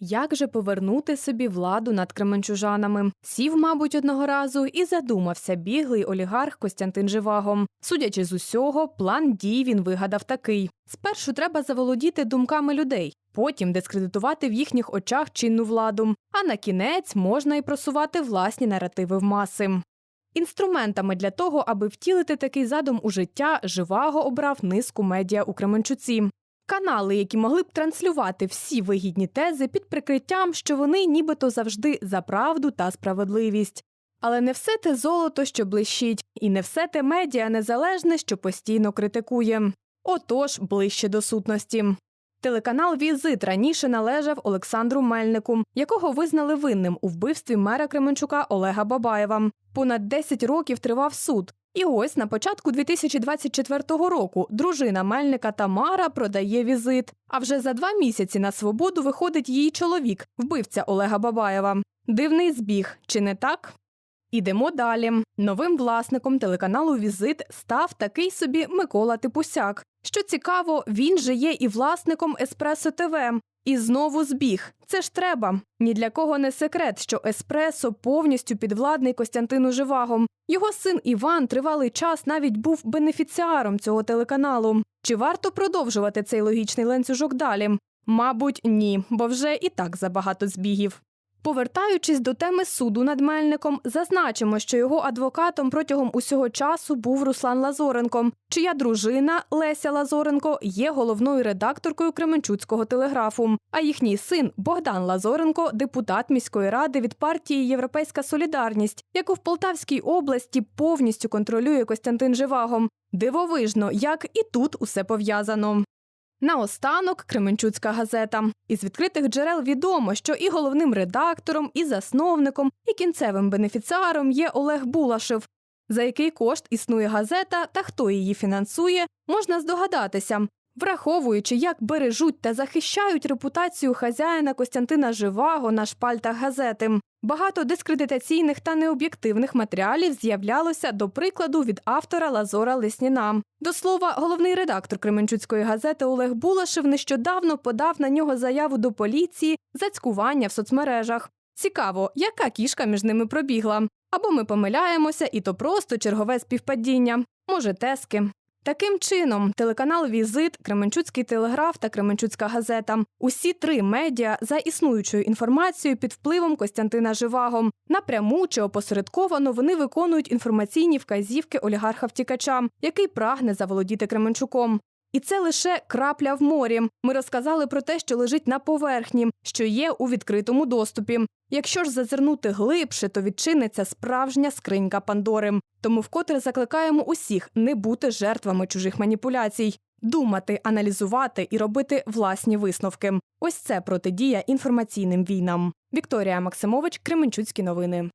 Як же повернути собі владу над кременчужанами? Сів, мабуть, одного разу і задумався біглий олігарх Костянтин Живаго. Судячи з усього, план дій він вигадав такий: спершу треба заволодіти думками людей, потім дискредитувати в їхніх очах чинну владу. А на кінець можна і просувати власні наративи в маси. Інструментами для того, аби втілити такий задум у життя, Живаго обрав низку медіа у Кременчуці. Канали, які могли б транслювати всі вигідні тези під прикриттям, що вони нібито завжди за правду та справедливість. Але не все те золото, що блищить, і не все те медіа незалежне, що постійно критикує. Отож, ближче до сутності. Телеканал Візит раніше належав Олександру Мельнику, якого визнали винним у вбивстві мера Кременчука Олега Бабаєва. Понад 10 років тривав суд. І ось на початку 2024 року дружина Мельника Тамара продає візит. А вже за два місяці на свободу виходить її чоловік, вбивця Олега Бабаєва. Дивний збіг, чи не так? Ідемо далі. Новим власником телеканалу Візит став такий собі Микола Типусяк. Що цікаво, він же є і власником Еспресо ТВ. І знову збіг. Це ж треба. Ні для кого не секрет, що Еспресо повністю підвладний Костянтину Живагом. Його син Іван тривалий час навіть був бенефіціаром цього телеканалу. Чи варто продовжувати цей логічний ланцюжок далі? Мабуть, ні, бо вже і так забагато збігів. Повертаючись до теми суду над Мельником, зазначимо, що його адвокатом протягом усього часу був Руслан Лазоренко, чия дружина Леся Лазоренко є головною редакторкою Кременчуцького телеграфу. А їхній син Богдан Лазоренко депутат міської ради від партії Європейська Солідарність, яку в Полтавській області повністю контролює Костянтин Живаго. Дивовижно, як і тут усе пов'язано. Наостанок Кременчуцька газета. Із відкритих джерел відомо, що і головним редактором, і засновником, і кінцевим бенефіціаром є Олег Булашев. За який кошт існує газета та хто її фінансує, можна здогадатися. Враховуючи, як бережуть та захищають репутацію хазяїна Костянтина Живаго на шпальтах газети. Багато дискредитаційних та необ'єктивних матеріалів з'являлося, до прикладу, від автора Лазора Лесніна. До слова, головний редактор Кременчуцької газети Олег Булашев нещодавно подав на нього заяву до поліції за цькування в соцмережах. Цікаво, яка кішка між ними пробігла. Або ми помиляємося, і то просто чергове співпадіння. Може, тески. Таким чином, телеканал Візит, Кременчуцький телеграф та Кременчуцька газета усі три медіа за існуючою інформацією під впливом Костянтина Живаго. Напряму чи опосередковано вони виконують інформаційні вказівки олігарха втікача, який прагне заволодіти Кременчуком. І це лише крапля в морі. Ми розказали про те, що лежить на поверхні, що є у відкритому доступі. Якщо ж зазирнути глибше, то відчиниться справжня скринька Пандори. Тому вкотре закликаємо усіх не бути жертвами чужих маніпуляцій, думати, аналізувати і робити власні висновки. Ось це протидія інформаційним війнам. Вікторія Максимович, Кременчуцькі новини.